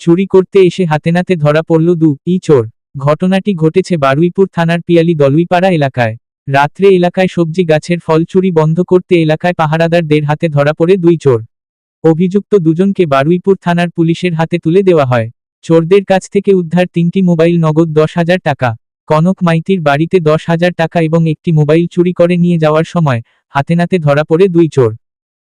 চুরি করতে এসে হাতে নাতে ধরা পড়ল দু, ই চোর। ঘটনাটি ঘটেছে বারুইপুর থানার পিয়ালি দলুইপাড়া এলাকায়। রাত্রে এলাকায় সবজি গাছের ফল চুরি বন্ধ করতে এলাকায় পাহারাদারদের হাতে ধরা পড়ে দুই চোর। অভিযুক্ত দুজনকে বারুইপুর থানার পুলিশের হাতে তুলে দেওয়া হয়। চোরদের কাছ থেকে উদ্ধার তিনটি মোবাইল নগদ দশ হাজার টাকা। কনক মাইতির বাড়িতে দশ হাজার টাকা এবং একটি মোবাইল চুরি করে নিয়ে যাওয়ার সময় হাতে নাতে ধরা পড়ে দুই চোর।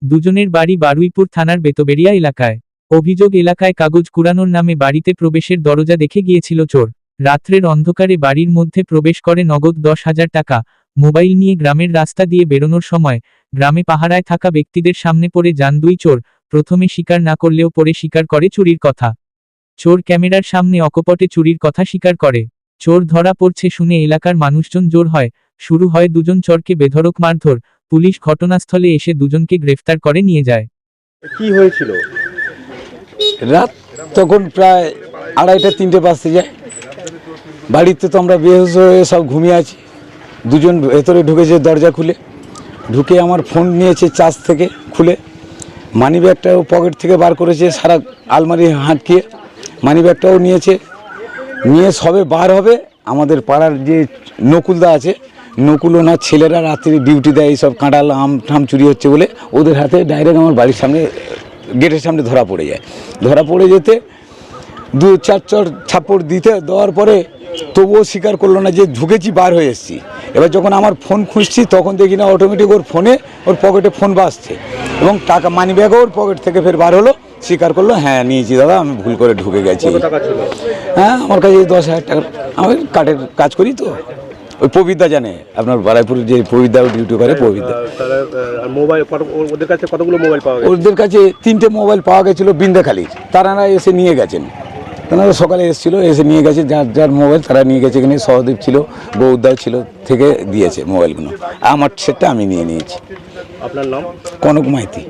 দুজনের বাড়ি বারুইপুর থানার বেতবেরিয়া এলাকায়। অভিযোগ এলাকায় কাগজ কুড়ানোর নামে বাড়িতে প্রবেশের দরজা দেখে গিয়েছিল চোর। রাত্রের অন্ধকারে বাড়ির মধ্যে প্রবেশ করে নগদ দশ হাজার টাকা, মোবাইল নিয়ে গ্রামের রাস্তা দিয়ে বেরোনোর সময় গ্রামে পাহারায় থাকা ব্যক্তিদের সামনে পড়ে যান দুই চোর, প্রথমে স্বীকার না করলেও পরে স্বীকার করে চুরির কথা। চোর ক্যামেরার সামনে অকপটে চুরির কথা স্বীকার করে। চোর ধরা পড়ছে শুনে এলাকার মানুষজন জোর হয়। শুরু হয় দুজন চোরকে বেধড়ক মারধর, পুলিশ ঘটনাস্থলে এসে দুজনকে গ্রেফতার করে নিয়ে যায়। কি হয়েছিল? রাত তখন প্রায় আড়াইটা, তিনটে বাজতে যায়। বাড়িতে তো আমরা বেহস হয়ে সব ঘুমিয়ে আছি। দুজন ভেতরে ঢুকেছে দরজা খুলে। ঢুকে আমার ফোন নিয়েছে চার্জ থেকে খুলে। মানি ব্যাগটাও পকেট থেকে বার করেছে, সারা আলমারি হাঁটকিয়ে। মানি ব্যাগটাও নিয়েছে। নিয়ে সবে বার হবে। আমাদের পাড়ার যে নকুলদা আছে, নকুল ওনার ছেলেরা রাত্রি ডিউটি দেয় এইসব কাঁটাল আম, ঠাম চুরি হচ্ছে বলে। ওদের হাতে ডাইরেক্ট আমার বাড়ির সামনে গেটের সামনে ধরা পড়ে যায়। ধরা পড়ে যেতে দু চার চর ছাপড় দিতে দেওয়ার পরে তবুও স্বীকার করল না যে ঢুকেছি বার হয়ে এসেছি। এবার যখন আমার ফোন খুঁজছি তখন দেখি না অটোমেটিক ওর ফোনে ওর পকেটে ফোন বাজছে এবং টাকা মানি ব্যাগও ওর পকেট থেকে ফের বার হলো। স্বীকার করল হ্যাঁ নিয়েছি দাদা আমি ভুল করে ঢুকে গেছি। হ্যাঁ আমার কাছে দশ হাজার টাকা আমি কাঠের কাজ করি তো। ওই পবিদ্যা জানে আপনার বারাইপুরে যে পবিদ্যা ডিউটি করে পবিদ্যা মোবাইল ওদের কাছে কতগুলো মোবাইল পাওয়া গেছে? ওদের কাছে তিনটে মোবাইল পাওয়া গেছিল বিন্দাখালি। তারা এসে নিয়ে গেছেন। তেনারা সকালে এসেছিল এসে নিয়ে গেছে যার যার মোবাইল তারা নিয়ে গেছে এখানে সহদেব ছিল বৌদ্দাও ছিল থেকে দিয়েছে মোবাইলগুলো আমার সেটটা আমি নিয়ে নিয়েছি। আপনার নাম? কনক মাইতি।